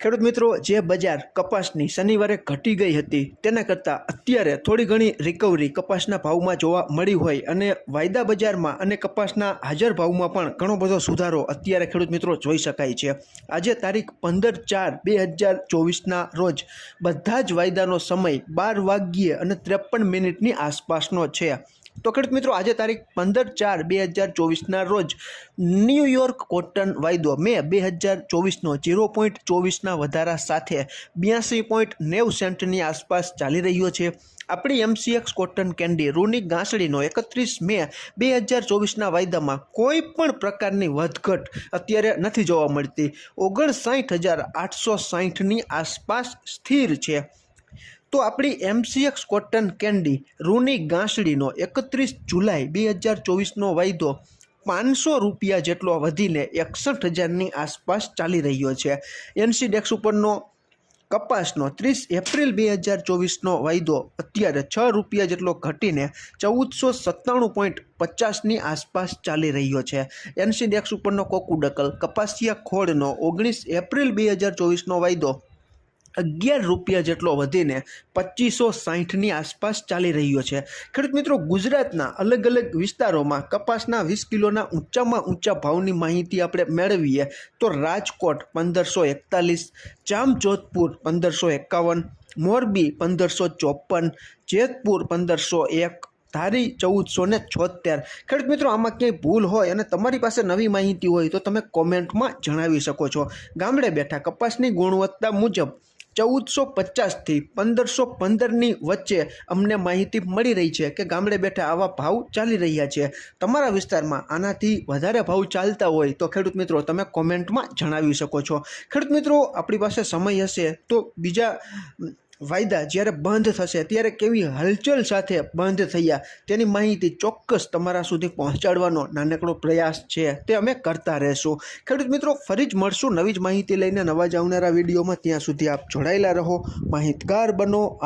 ખેડૂત મિત્રો, જે બજાર કપાસની શનિવારે ઘટી ગઈ હતી, તેના કરતાં અત્યારે થોડી ઘણી રિકવરી કપાસના ભાવમાં જોવા મળી હોય અને વાયદા બજારમાં અને કપાસના હાજર ભાવમાં પણ ઘણો બધો સુધારો અત્યારે ખેડૂત મિત્રો જોઈ શકાય છે. આજે તારીખ પંદર ચાર બે હજાર ચોવીસના રોજ બધા જ વાયદાનો સમય બાર વાગ્યે અને ત્રેપન મિનિટની આસપાસનો છે. તો ખેડૂત મિત્રો, આજે તારીખ પંદર ચાર બે હજાર ચોવીસના રોજ ન્યૂયોર્ક કોટન વાયદો મે બે હજાર ચોવીસનો ઝીરો પોઈન્ટ ચોવીસના વધારા સાથે બ્યાસી પોઈન્ટ નેવ સેન્ટની આસપાસ ચાલી રહ્યો છે. આપણી એમસીએક્સ કોટન કેન્ડી રૂની ગાંસડીનો એકત્રીસ મે બે હજાર ચોવીસના વાયદામાં કોઈ પણ પ્રકારની વધઘટ અત્યારે નથી જોવા મળતી. ઓગણસાઠ હજાર આઠસો સાહીઠની આસપાસ સ્થિર છે. તો આપણી એમસીએક્સ કોટન કેન્ડી રૂની ગાંસડીનો એકત્રીસ જુલાઈ બે હજાર ચોવીસનો વાયદો પાંચસો રૂપિયા જેટલો વધીને એકસઠ હજારની આસપાસ ચાલી રહ્યો છે. એનસી ડેક્સ ઉપરનો કપાસનો ત્રીસ એપ્રિલ બે હજાર ચોવીસનો વાયદો અત્યારે છ રૂપિયા જેટલો ઘટીને ચૌદસો સત્તાણું પોઈન્ટ પચાસની આસપાસ ચાલી રહ્યો છે. એનસી ડેક્સ ઉપરનો કોકુડકલ કપાસિયા ખોળનો ઓગણીસ એપ્રિલ બે હજાર ચોવીસનો વાયદો અગિયાર રૂપિયા જેટલો વધીને પચીસો સાહીઠની આસપાસ ચાલી રહ્યો છે. ખેડૂત મિત્રો, ગુજરાતના અલગ અલગ વિસ્તારોમાં કપાસના વીસ કિલોના ઊંચામાં ઊંચા ભાવની માહિતી આપણે મેળવીએ તો રાજકોટ પંદરસો એકતાલીસ, જામજોધપુર પંદરસો એકાવન, મોરબી પંદરસો ચોપન, જેતપુર પંદરસો એક, ધારી ચૌદસો ને છોતેર. ખેડૂત મિત્રો, આમાં ક્યાંય ભૂલ હોય અને તમારી પાસે નવી માહિતી હોય તો તમે કોમેન્ટમાં જણાવી શકો છો. ગામડે બેઠા કપાસની ગુણવત્તા મુજબ ચૌદસો પચાસથી પંદરસો પંદરની વચ્ચે અમને માહિતી મળી રહી છે કે ગામડે બેઠા આવા ભાવ ચાલી રહ્યા છે. તમારા વિસ્તારમાં આનાથી વધારે ભાવ ચાલતા હોય તો ખેડૂત મિત્રો તમે કોમેન્ટમાં જણાવી શકો છો. ખેડૂત મિત્રો, આપણી પાસે સમય હશે તો બીજા વાયદા જ્યારે બંધ થશે, ત્યારે કેવી હલચલ સાથે બંધ થયા, તેની માહિતી ચોક્કસ તમારા સુધી પહોંચાડવાનો નાનકડો પ્રયાસ છે, તે અમે કરતા રહેશું. ખેડૂત મિત્રો, ફરી જ મળશું નવી જ માહિતી લઈને નવા જ આવનારા વિડીયોમાં. ત્યાં સુધી આપ જોડાયેલા રહો, માહિતગાર બનો